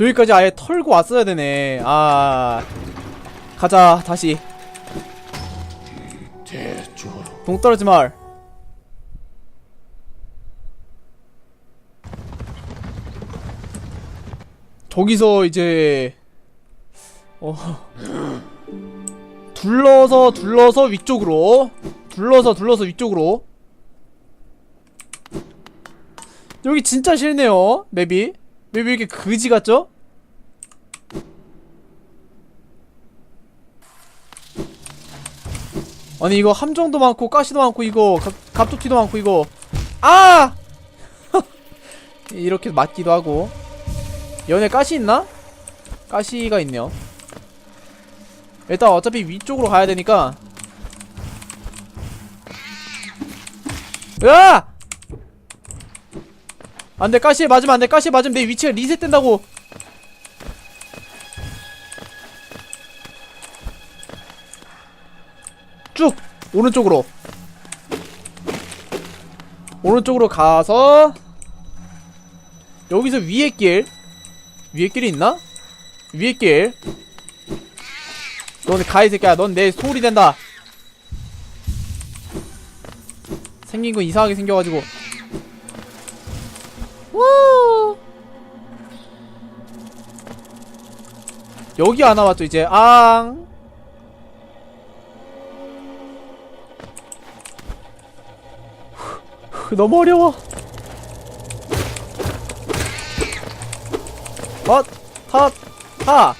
저기까지 아예 털고 왔어야 되네. 아 가자 다시. 동떨어지 말. 저기서 이제 어 둘러서 둘러서 위쪽으로. 둘러서 둘러서 위쪽으로. 여기 진짜 싫네요 맵이. 맵이 이렇게 그지 같죠? 아니 이거 함정도 많고 가시도 많고 이거 갑, 갑툭튀도 많고 이거 아! 이렇게 맞기도 하고 연애 가시 있나? 가시가 있네요 일단 어차피 위쪽으로 가야 되니까 으아! 안돼 가시에 맞으면 안돼 가시에 맞으면 내 위치가 리셋된다고 쭉 오른쪽으로. 오른쪽으로 가서 여기서 위에 길. 위에 길이 있나? 위에 길. 너네 가이 새끼야. 넌 내 소울이 된다. 생긴 거 이상하게 생겨가지고. 우! 여기 안 나왔죠 이제. 앙 너무 어려워 어? 타! 타!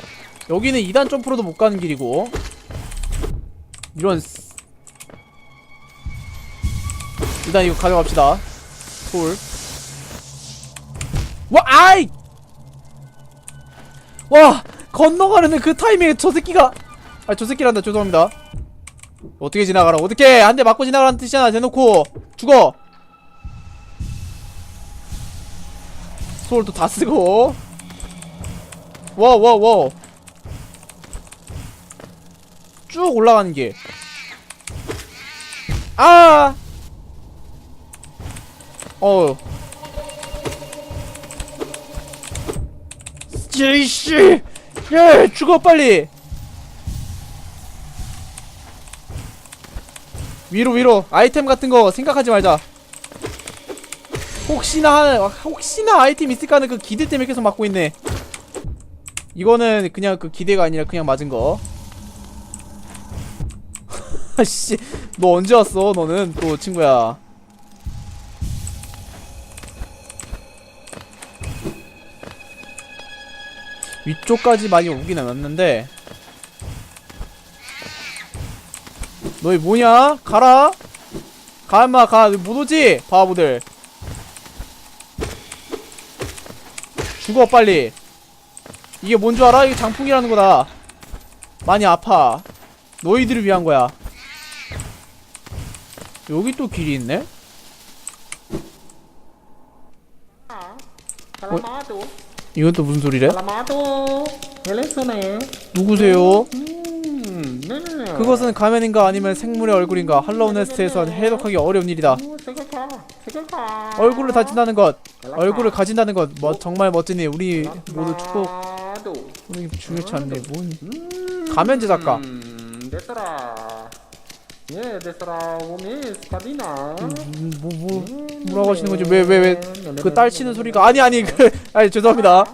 여기는 2단 점프로도 못 가는 길이고 이런 스- 일단 이거 가져갑시다 돌 와! 아이! 와! 건너가는데 그 타이밍에 저 새끼가 아 저 새끼란다 죄송합니다 어떻게 지나가라 어떻게 한 대 맞고 지나가라는 뜻이잖아 대놓고 죽어 소울도 다 쓰고 와와와 쭉 올라가는 길 아! 어. 제이씨! 예, 죽어 빨리. 위로 위로 아이템 같은 거 생각하지 말자. 혹시나 하- 혹시나 아이템 있을까 하는 그 기대 때문에 계속 맞고 있네. 이거는 그냥 그 기대가 아니라 그냥 맞은 거. 아씨, 너 언제 왔어? 너는 또 친구야. 위쪽까지 많이 오긴 왔는데 너희 뭐냐? 가라 가 임마 가 못 오지? 바보들 죽어 빨리. 이게 뭔 줄 알아? 이게 장풍이라는 거다. 많이 아파. 너희들을 위한 거야. 여기 또 길이 있네? Kalamado, 이건 또 무슨 소리래? 누구세요? 음, 네. 그것은 가면인가 아니면 생물의 얼굴인가? 할로우 네스트에선 해독하기 어려운 일이다. 얼굴을 다진다는 것. 얼굴을 가진다는 것. 뭐, 정말 멋지니? 우리 모두 축복. 우리 중요치 않네. 뭔? 음, 가면 제작가. 음, 됐더라. 예, 됐더라. 오미 스카디나. 음, 뭐, 뭐 뭐라고 하시는 거지. 왜 왜 왜? 그 딸 치는 소리가. 아니 아니 그 아니 죄송합니다.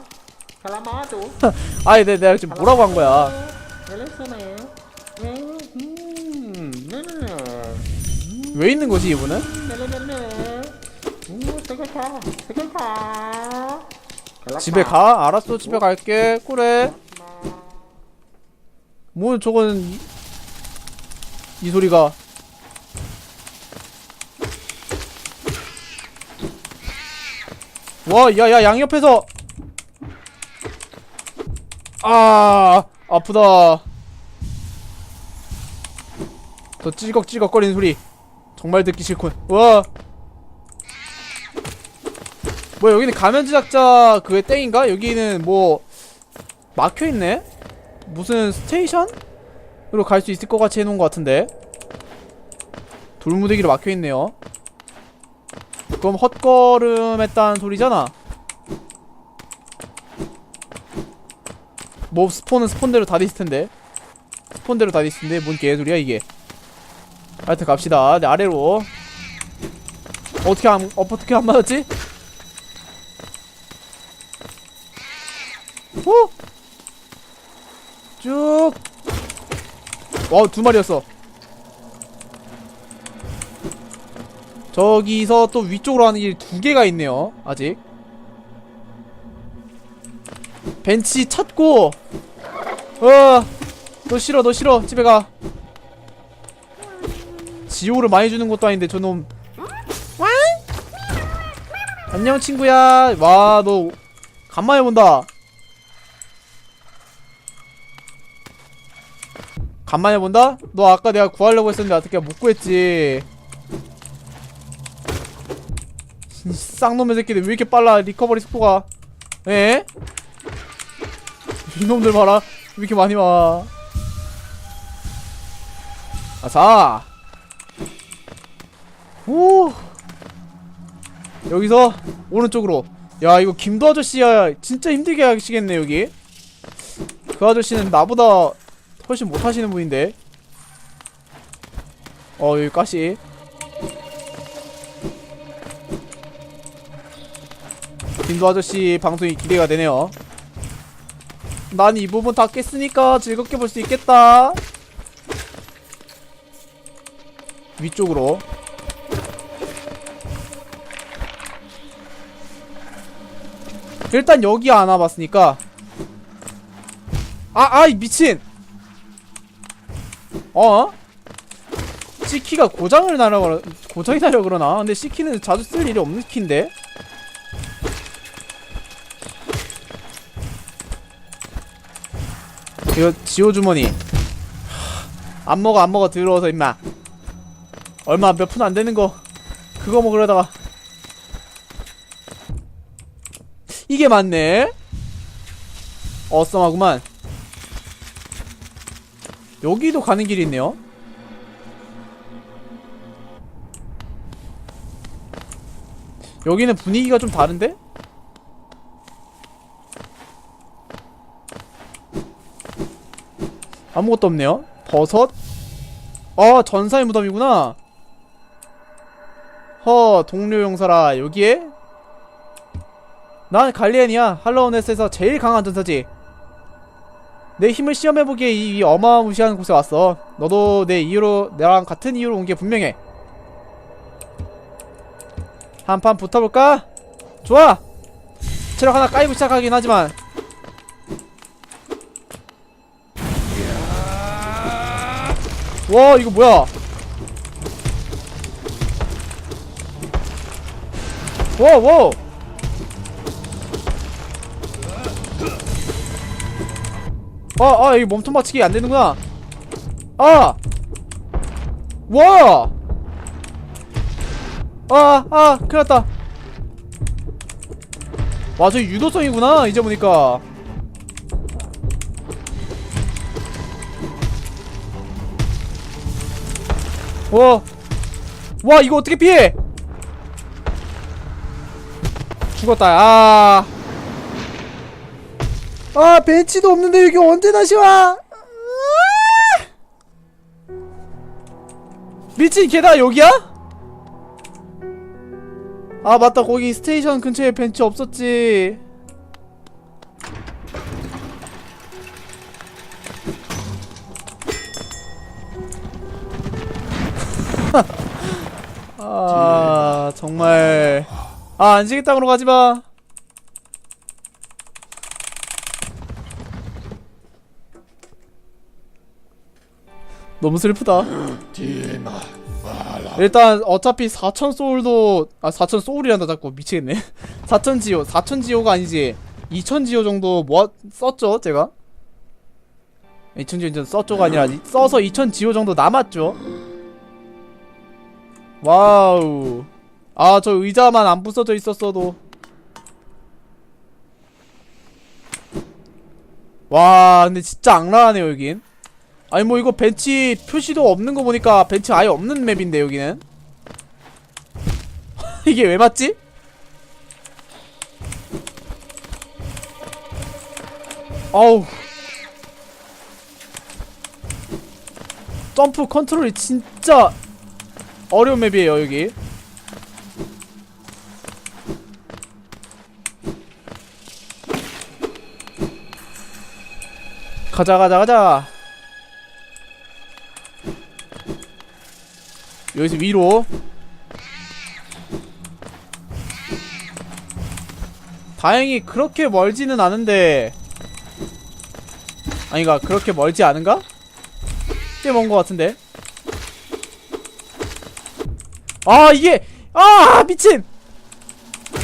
아니 내 내가 지금 뭐라고 한 거야 왜 있는 거지 이분은? 세계가. 집에 가. 알았어 집에 갈게. 그래 뭐 저건 이, 이 소리가. 와 야야 양옆에서. 아 아프다. 저 찌걱찌걱거리는 소리 정말 듣기 싫군. 와. 뭐 여기는 가면 제작자 그의 땡인가? 여기는 뭐 막혀있네? 무슨 스테이션 으로 갈 수 있을 것 같이 해놓은 것 같은데. 돌무대기로 막혀있네요. 그럼 헛걸음 했다는 소리잖아. 뭐 스폰은 스폰대로 다 돼있을 텐데. 스폰대로 다 돼있을 텐데 뭔 개소리야 이게 하여튼 갑시다 네 아래로 어떻게 안 어떻게 안 맞았지? 어? 쭉. 와, 두 마리였어. 저기서 또 위쪽으로 가는 길이 두 개가 있네요. 아직. 벤치 찾고. 어, 너 싫어, 너 싫어. 집에 가. 지호를 많이 주는 것도 아닌데 저놈. 안녕 친구야. 와, 너 간만에 본다. 간만에 본다? 너 아까 내가 구하려고 했었는데 어떻게 못 구했지 이 쌍놈의 새끼들 왜 이렇게 빨라 리커버리 속도가 에? 이놈들 봐라 왜 이렇게 많이 와 아사 오! 여기서 오른쪽으로. 야 이거 김도 아저씨야 진짜 힘들게 하시겠네 여기. 그 아저씨는 나보다 훨씬 못하시는 분인데. 어 여기 가시 김도 아저씨 방송이 기대가 되네요. 난 이 부분 다 깼으니까 즐겁게 볼 수 있겠다. 위쪽으로 일단 여기 안 와봤으니까 아 아이 미친 어? C키가 고장을 나려 그러 고장이 나려 그러나? 근데 C키는 자주 쓸 일이 없는 키인데? 이거 지호 주머니 안 먹어 안 먹어 들어와서 임마 얼마 몇 푼 안 되는 거 그거 먹으려다가 이게 맞네 어썸하구만 여기도 가는 길이 있네요. 여기는 분위기가 좀 다른데? 아무것도 없네요. 버섯? 어, 전사의 무덤이구나. 허, 동료 용사라, 여기에? 난 갈리엔이야. 할로우네스에서 제일 강한 전사지. 내 힘을 시험해보기에 이, 이 어마무시한 곳에 왔어. 너도 내 이유로, 나랑 같은 이유로 온 게 분명해. 한 판 붙어볼까? 좋아! 체력 하나 까이고 시작하긴 하지만. 와, 이거 뭐야? 와, 와! 아, 아, 이거 몸통 맞추기 안 되는구나. 아! 와! 아, 아, 큰일 났다. 와, 저 유도성이구나, 이제 보니까. 와. 와, 이거 어떻게 피해? 죽었다, 아. 아 벤치도 없는데 여기 언제 다시 와? 미친 걔다 여기야? 아 맞다 거기 스테이션 근처에 벤치 없었지 아 정말 아 안식이 땅으로 가지마 너무 슬프다. 일단 어차피 4천 소울도 아 4천 소울이란다 자꾸 미치겠네. 4천 지호 4천 지호가 아니지 2천 지호 정도 뭐 썼죠 제가? 2천 지호 썼죠가 아니라 이- 써서 2천 지호 정도 남았죠. 와우. 아 저 의자만 안 부서져 있었어도. 와 근데 진짜 악랄하네요 여긴. 아니 뭐 이거 벤치 표시도 없는 거 보니까 벤치 아예 없는 맵인데 여기는. 이게 왜 맞지? 어우. 점프 컨트롤이 진짜 어려운 맵이에요 여기. 가자 가자 가자. 여기서 위로. 다행히 그렇게 멀지는 않은데. 아니가 그렇게 멀지 않은가? 꽤 먼 것 같은데. 아 이게 아 미친!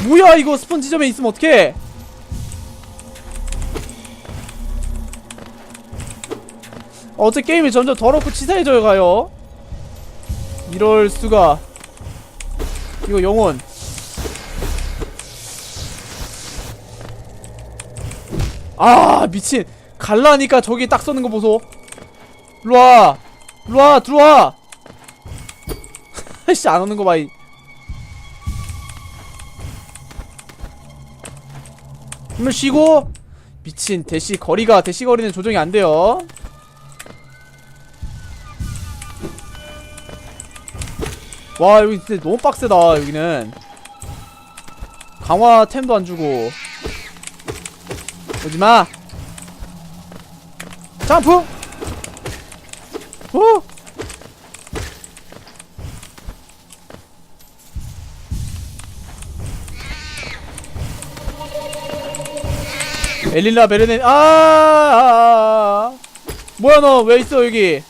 뭐야 이거 스폰 지점에 있으면 어떡해? 어째 게임이 점점 더럽고 치사해져 가요 이럴 수가 이거 영혼 아 미친 갈라니까 저기 딱 쏘는 거 보소 일로와 일로와 들어와 씨안 오는 거 봐. 이. 한번 쉬고 미친 대시 거리가 대시 거리는 조정이 안 돼요. 와 여기 진짜 너무 빡세다 여기는. 강화 템도 안 주고. 오지마. 점프! 오 엘릴라 베르네 아, 아, 아, 아. 뭐야 너? 왜 있어 여기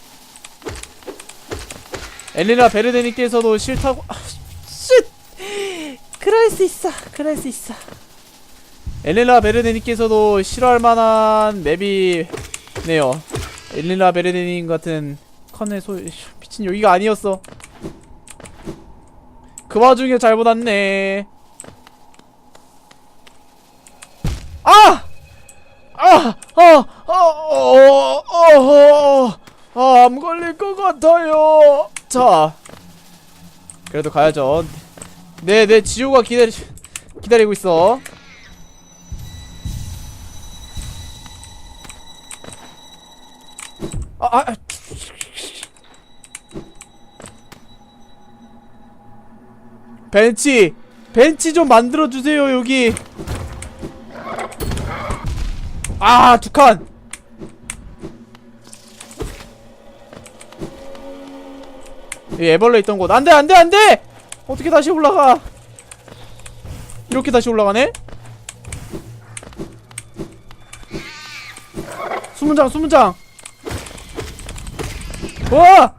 엘릴라 베르데니께서도 싫다고 아, 쉿 그럴 수 있어 그럴 수 있어 엘릴라 베르데니께서도 싫어할 만한 맵이네요 엘릴라 베르데님 같은 컨의 소 미친 여기가 아니었어 그 와중에 잘못 왔네 아! 아! 아! 아! 어! 어! 어! 아, 암 걸릴 것 같아요. 자. 그래도 가야죠. 네, 네, 지호가 기다리, 기다리고 있어. 아, 아, 아. 벤치! 벤치 좀 만들어주세요, 여기! 아, 두 칸! 이 애벌레 있던 곳. 안 돼, 안 돼, 안 돼! 어떻게 다시 올라가? 이렇게 다시 올라가네? 수문장, 수문장! 와!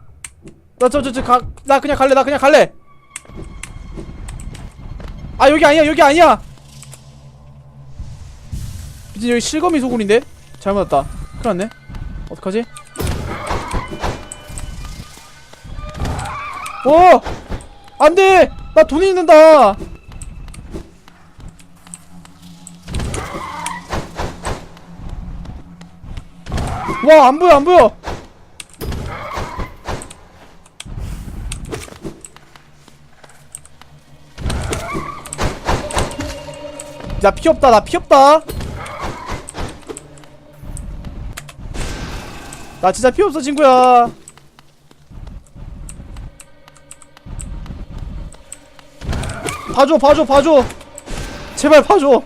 나, 저, 저, 저, 가, 나 그냥 갈래, 나 그냥 갈래! 아, 여기 아니야, 여기 아니야! 이제 여기 실거미 소굴인데? 잘못 왔다. 큰일 났네. 어떡하지? 오! 안 돼! 나 돈이 있는다! 와, 안 보여, 안 보여! 나 피 없다, 나 피 없다! 나 진짜 피 없어, 친구야! 봐줘 봐줘 봐줘. 제발 봐줘.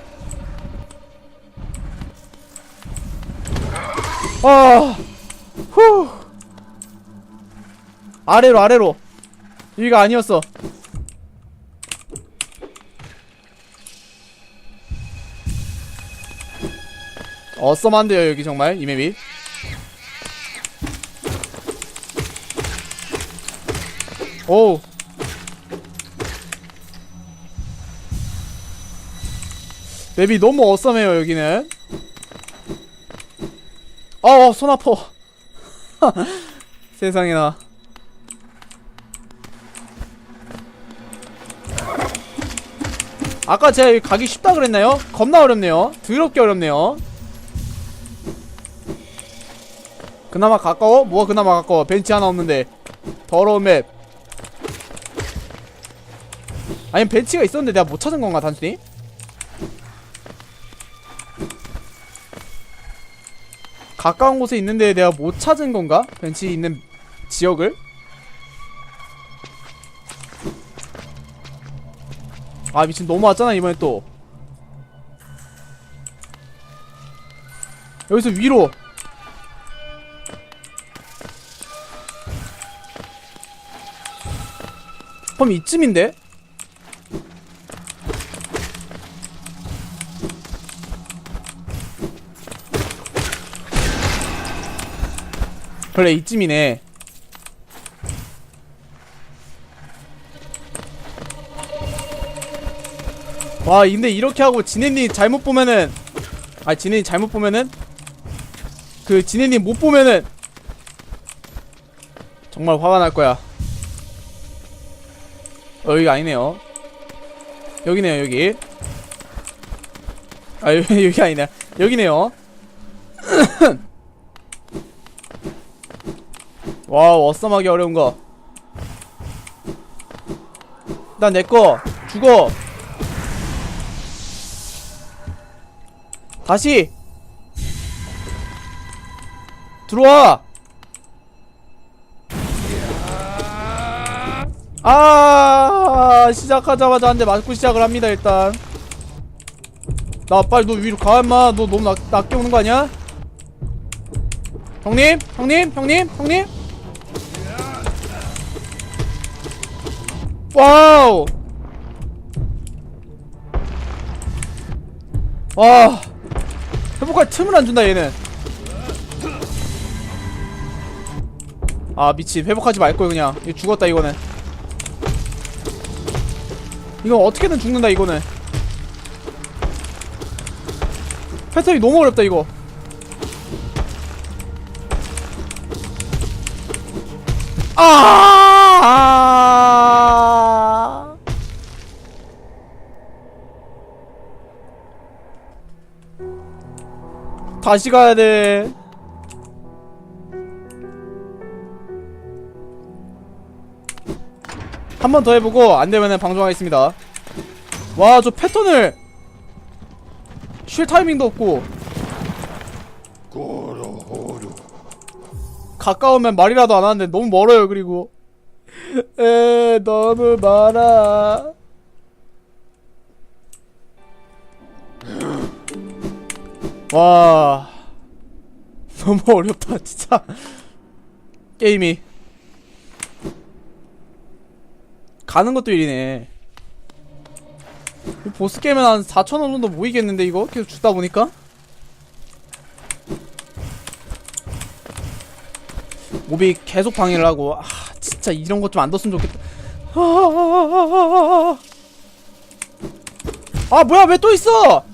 아 후. 아래로 아래로. 여기가 아니었어. 어썸한데요 여기 정말 이 맵이. 오우 맵이 너무 어썸해요 여기는. 어어 손 아파. 세상에나. 아까 제가 여기 가기 쉽다 그랬나요? 겁나 어렵네요. 더럽게 어렵네요. 그나마 가까워? 뭐가 그나마 가까워? 벤치 하나 없는데. 더러운 맵. 아니면 벤치가 있었는데 내가 못 찾은 건가 단순히? 가까운 곳에 있는데 내가 못 찾은 건가? 벤치 있는 지역을 아 미친 너무 왔잖아 이번에 또 여기서 위로 그럼 이쯤인데? 그래 이쯤이네. 와 근데 이렇게 하고 지네님 잘못 보면은 아 지네님 잘못 보면은? 그 지네님 못 보면은? 정말 화가 날 거야. 어 여기 아니네요. 여기네요 여기. 아 여기, 여기 아니네. 여기네요 와 어썸하기 어려운 거. 난 내꺼 죽어. 다시 들어와. 아 시작하자마자 한 대 맞고 시작을 합니다 일단. 나 빨리 너 위로 가 임마. 너 너무 낮, 낮게 오는 거 아니야? 형님, 형님, 형님, 형님. 와우! 와, 회복할 틈을 안 준다 얘는. 아 미친 회복하지 말걸 그냥. 이거 죽었다 이거는. 이건 어떻게든 죽는다 이거는. 패턴이 너무 어렵다 이거. 아! 다시 가야 돼. 한 번 더 해보고 안 되면은 방송하겠습니다. 와, 저 패턴을 쉴 타이밍도 없고 가까우면 말이라도 안 하는데 너무 멀어요. 그리고 에 너무 많아. 와. 너무 어렵다 진짜. 게임이. 가는 것도 일이네. 이 보스 게임은 한 4,000원 정도 모이겠는데 이거? 계속 주다 보니까? 몹이 계속 방해를 하고 아 진짜 이런 것 좀 안 뒀으면 좋겠다. 아, 아 뭐야 왜 또 있어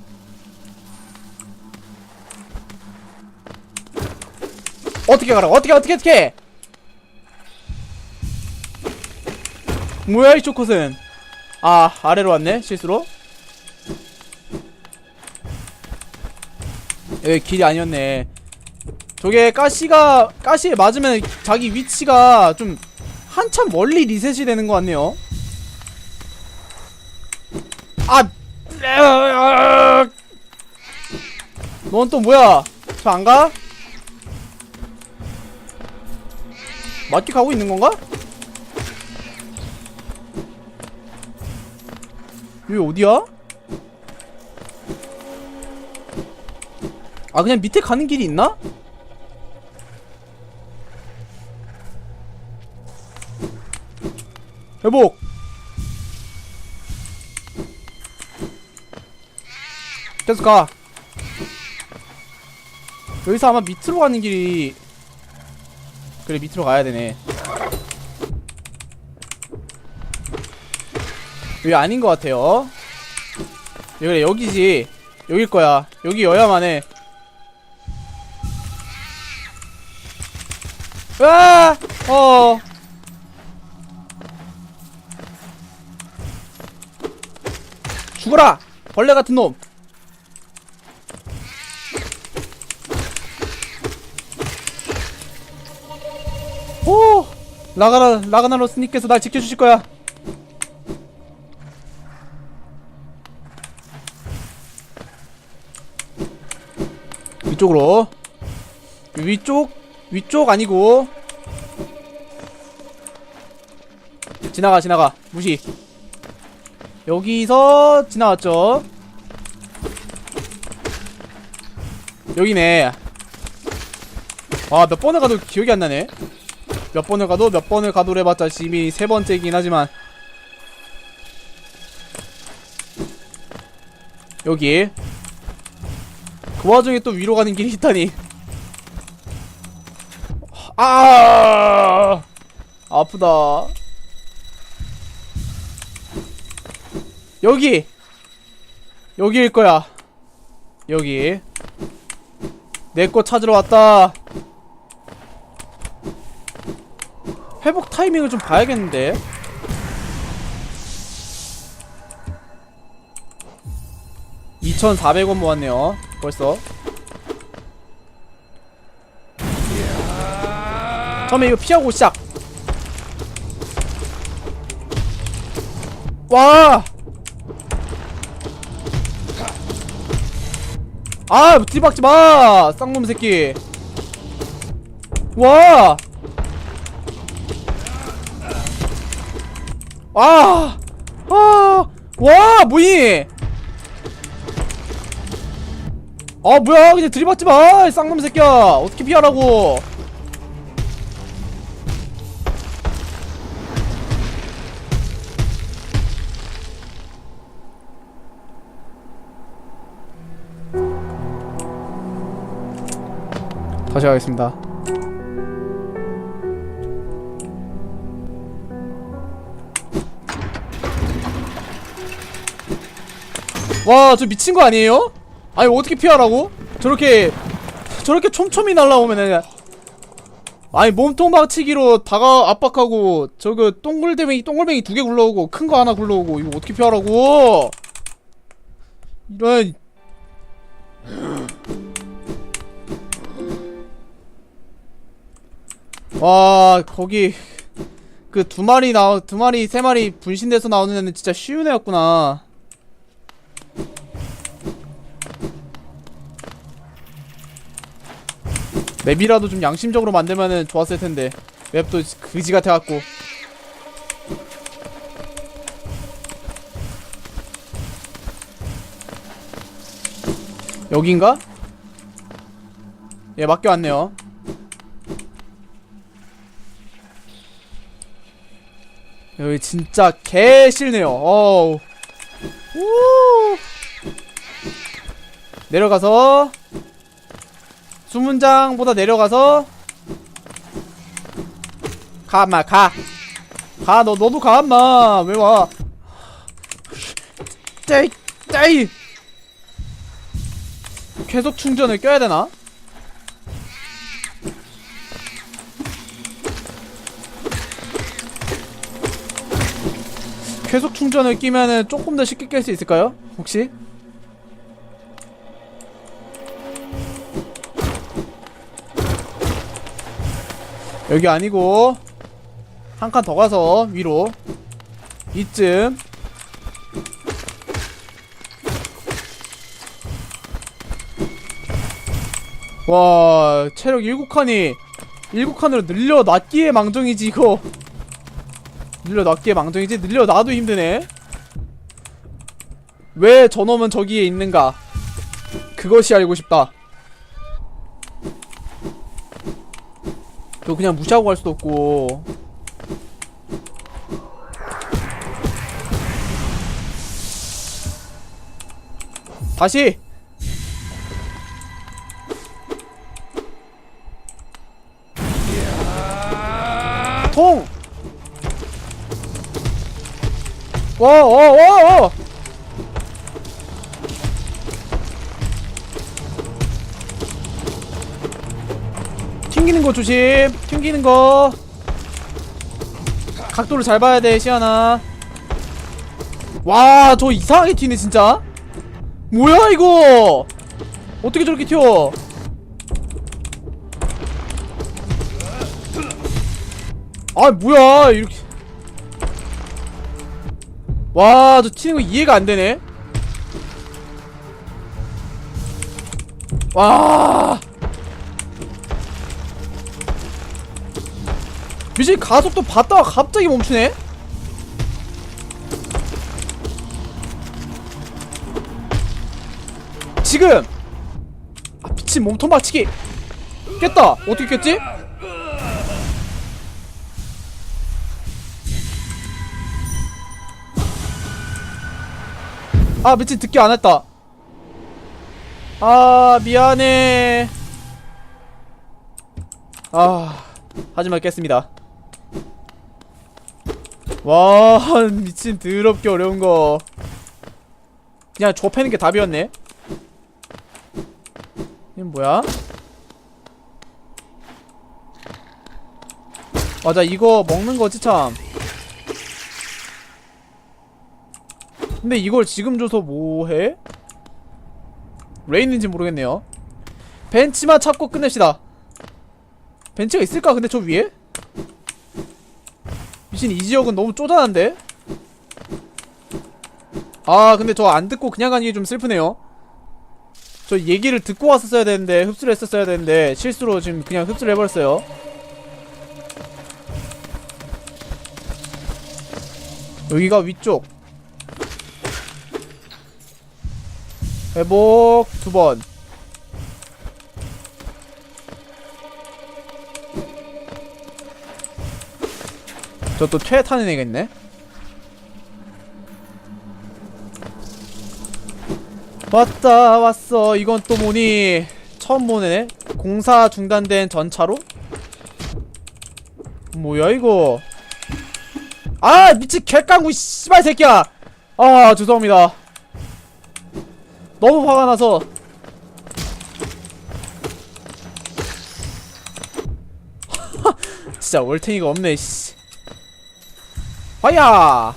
어떻게 가라 어떻게 어떻게 어떻게? 뭐야 이 초컷은 아 아래로 왔네 실수로. 여기 길이 아니었네. 저게 가시가 가시에 맞으면 자기 위치가 좀 한참 멀리 리셋이 되는 것 같네요. 아, 넌 또 뭐야? 저 안 가? 맞게 가고 있는 건가? 여기 어디야? 아 그냥 밑에 가는 길이 있나? 회복 가 여기서 아마 밑으로 가는 길이 그래 밑으로 가야 되네 여기 아닌 것 같아요 그래 여기지 여길 거야 여기 여야만 해 으아! 어 죽어라! 벌레 같은 놈! 라가나, 라가나로스님께서 날 지켜주실 거야. 위쪽으로. 위쪽, 위쪽 아니고. 지나가 지나가 무시 여기서 지나갔죠 여기네 아 몇 번을 가도 기억이 안 나네 몇 번을 가도 몇 번을 가도 해봤자 이미 세 번째이긴 하지만. 여기. 그 와중에 또 위로 가는 길이 있다니. 아! 아프다. 여기! 여기일 거야. 여기. 내 거 찾으러 왔다 회복 타이밍을 좀 봐야겠는데 (2400원) 모았네요 벌써 처음에 이거 피하고 시작 와! 아, 뒤박지 마! 쌍놈 새끼. 와! 아! 아! 와, 뭐니? 아, 뭐야, 그냥 들이받지 마! 이 쌍놈 새끼야! 어떻게 피하라고! 다시 하겠습니다. 와, 저 미친 거 아니에요? 아니, 어떻게 피하라고? 저렇게, 저렇게 촘촘히 날라오면은, 아니, 몸통 박치기로 다가 압박하고, 저거, 동글대맹이, 동글뱅이 두 개 굴러오고, 큰 거 하나 굴러오고, 이거 어떻게 피하라고? 이런, 와 거기 그 두 마리 나두 마리 세 마리 분신돼서 나오는 애는 진짜 쉬운 애였구나. 맵이라도 좀 양심적으로 만들면은 좋았을 텐데 맵도 그지 같아갖고. 여긴가? 예, 맞게 왔네요. 여기 진짜 개 싫네요. 어우. 우. 내려가서 수문장보다 내려가서 가, 마 가. 가, 너 너도 가, 엄마. 왜 와? 떼이, 떼이. 계속 충전을 껴야 되나? 계속 충전을 끼면은 조금 더 쉽게 깰 수 있을까요? 혹시? 여기 아니고 한 칸 더 가서 위로. 이쯤. 와 체력 7칸이 7칸으로 늘려놨기에 망정이지 이거. 늘려놨기에 망정이지? 늘려놔도 힘드네. 왜 저놈은 저기에 있는가? 그것이 알고 싶다 저 그냥 무시하고 갈 수도 없고 다시 통! 와, 와, 와, 와! 튕기는 거 조심. 튕기는 거. 각도를 잘 봐야 돼, 시아나. 와, 저 이상하게 튀네, 진짜. 뭐야, 이거? 어떻게 저렇게 튀어? 아, 뭐야, 이렇게. 와, 저 튀는 거 이해가 안 되네. 와. 그지 가속도 봤다가 갑자기 멈추네? 지금! 아 미친 몸통 맞치기 깼다! 어떻게 깼지? 아 미친 듣기 안했다 아 미안해 아 하지 말겠습니다. 와 미친 더럽게 어려운 거 그냥 줘 패는 게 답이었네 이건 뭐야? 맞아 이거 먹는 거지 참 근데 이걸 지금 줘서 뭐해? 왜 있는지 모르겠네요 벤치만 찾고 끝냅시다 벤치가 있을까 근데 저 위에? 미친 이 지역은 너무 쪼잔한데? 아 근데 저 안 듣고 그냥 가는 게 좀 슬프네요. 저 얘기를 듣고 왔었어야 되는데 흡수를 했었어야 되는데 실수로 지금 그냥 흡수를 해버렸어요. 여기가 위쪽. 회복 두번 저또퇴 타는 애가 있네. 왔다 왔어. 이건 또 뭐니? 처음 보네. 공사 중단된 전차로? 뭐야 이거? 아 미친 개깡구 씨발 새끼야! 아 죄송합니다. 너무 화가 나서. 진짜 월탱이가 없네 씨 화야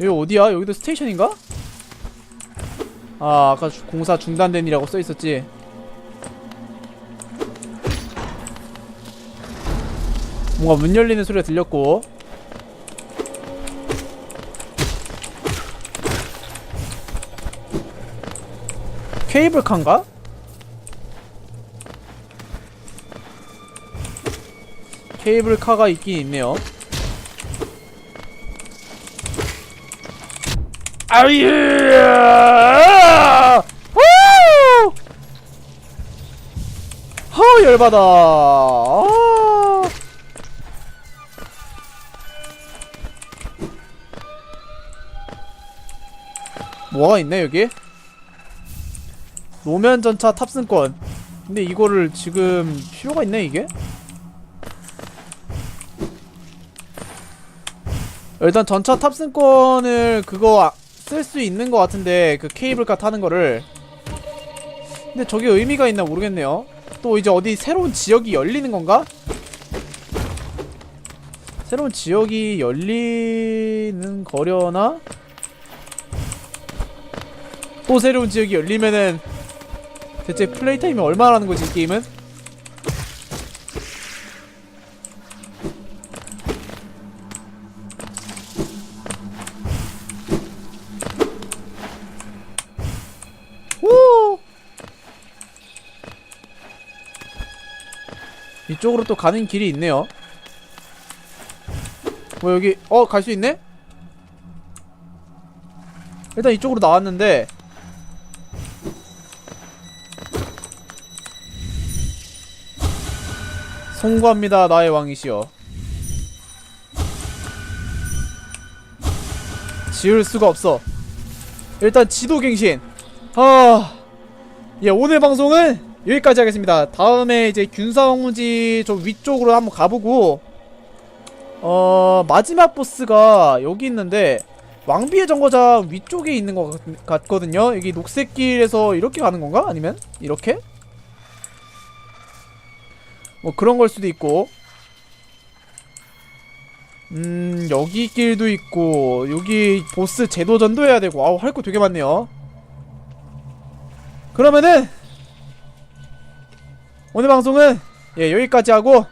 여기 어디야? 여기도 스테이션인가? 아 아까 주- 공사 중단된이라고 써있었지 뭔가 문 열리는 소리가 들렸고 케이블카인가? 케이블카가 있긴 있네요 아유! 후! 허 열받아. 아. 뭐가 있네 여기? 노면 전차 탑승권. 근데 이거를 지금 필요가 있네 이게? 일단 전차 탑승권을 그거 쓸수 있는 것 같은데 그 케이블카 타는 거를 근데 저게 의미가 있나 모르겠네요 또 이제 어디 새로운 지역이 열리는 건가? 새로운 지역이 열리는 거려나? 또 새로운 지역이 열리면은 대체 플레이 타임이 얼마라는 거지 이 게임은? 이쪽으로 또 가는 길이 있네요. 뭐 여기 어 갈 수 있네? 일단 이쪽으로 나왔는데 송구합니다 나의 왕이시여 지울 수가 없어 일단 지도갱신 아, 예, 오늘 방송은 여기까지 하겠습니다. 다음에 이제 균사홍무지 좀 위쪽으로 한번 가보고, 어, 마지막 보스가 여기 있는데, 왕비의 정거장 위쪽에 있는 것 같- 같거든요. 여기 녹색길에서 이렇게 가는 건가? 아니면 이렇게? 뭐 그런 걸 수도 있고, 음, 여기 길도 있고, 여기 보스 제도전도 해야 되고, 아우, 할 거 되게 많네요. 그러면은 오늘 방송은 예 여기까지 하고